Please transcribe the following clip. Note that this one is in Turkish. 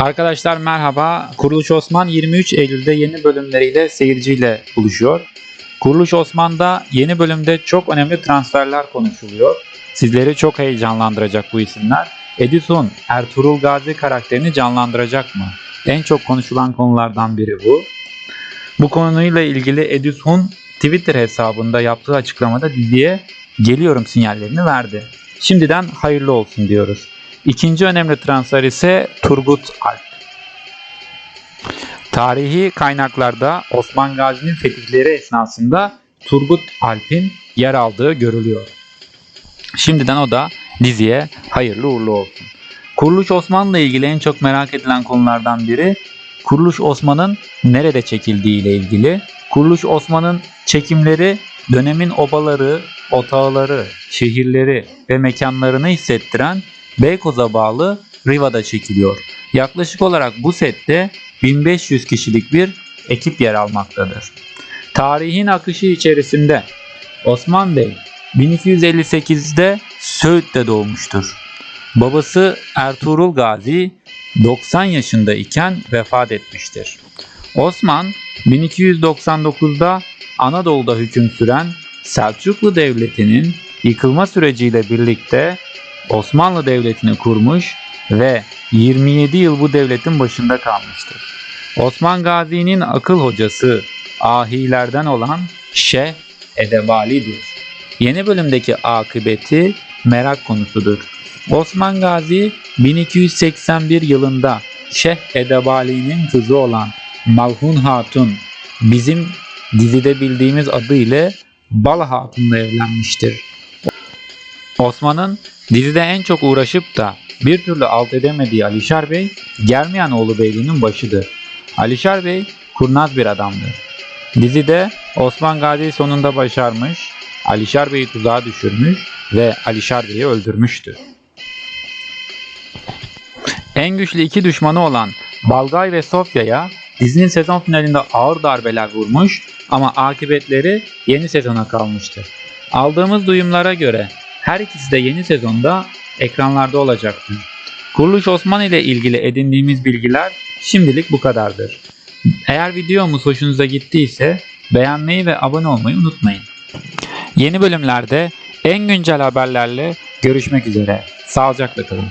Arkadaşlar merhaba. Kuruluş Osman 23 Eylül'de yeni bölümleriyle seyirciyle buluşuyor. Kuruluş Osman'da yeni bölümde çok önemli transferler konuşuluyor. Sizleri çok heyecanlandıracak bu isimler. Edison, Ertuğrul Gazi karakterini canlandıracak mı? En çok konuşulan konulardan biri bu. Bu konuyla ilgili Edison Twitter hesabında yaptığı açıklamada diziye geliyorum sinyallerini verdi. Şimdiden hayırlı olsun diyoruz. İkinci önemli transfer ise Turgut Alp. Tarihi kaynaklarda Osman Gazi'nin fetihleri esnasında Turgut Alp'in yer aldığı görülüyor. Şimdiden o da diziye hayırlı uğurlu olsun. Kuruluş Osman'la ilgili en çok merak edilen konulardan biri Kuruluş Osman'ın nerede çekildiği ile ilgili. Kuruluş Osman'ın çekimleri dönemin obaları, otağları, şehirleri ve mekanlarını hissettiren Beykoz'a bağlı Riva'da çekiliyor. Yaklaşık olarak bu sette 1500 kişilik bir ekip yer almaktadır. Tarihin akışı içerisinde Osman Bey 1258'de Söğüt'te doğmuştur. Babası Ertuğrul Gazi 90 yaşında iken vefat etmiştir. Osman 1299'da Anadolu'da hüküm süren Selçuklu Devleti'nin yıkılma süreciyle birlikte Osmanlı Devleti'ni kurmuş ve 27 yıl bu devletin başında kalmıştır. Osman Gazi'nin akıl hocası ahilerden olan Şeyh Edebali'dir. Yeni bölümdeki akıbeti merak konusudur. Osman Gazi 1281 yılında Şeyh Edebali'nin kızı olan Malhun Hatun bizim dizide bildiğimiz adı ile Bal Hatun'la evlenmiştir. Osman'ın dizide en çok uğraşıp da bir türlü alt edemediği Alişar Bey, Germiyanoğlu Beyliği'nin başıdır. Alişar Bey kurnaz bir adamdır. Dizide Osman Gazi sonunda başarmış, Alişar Bey'i tuzağa düşürmüş ve Alişar Bey'i öldürmüştür. En güçlü iki düşmanı olan Balgay ve Sofya'ya dizinin sezon finalinde ağır darbeler vurmuş ama akıbetleri yeni sezona kalmıştır. Aldığımız duyumlara göre her ikisi de yeni sezonda ekranlarda olacaktır. Kuruluş Osman ile ilgili edindiğimiz bilgiler şimdilik bu kadardır. Eğer videomuz hoşunuza gittiyse beğenmeyi ve abone olmayı unutmayın. Yeni bölümlerde en güncel haberlerle görüşmek üzere. Sağlıcakla kalın.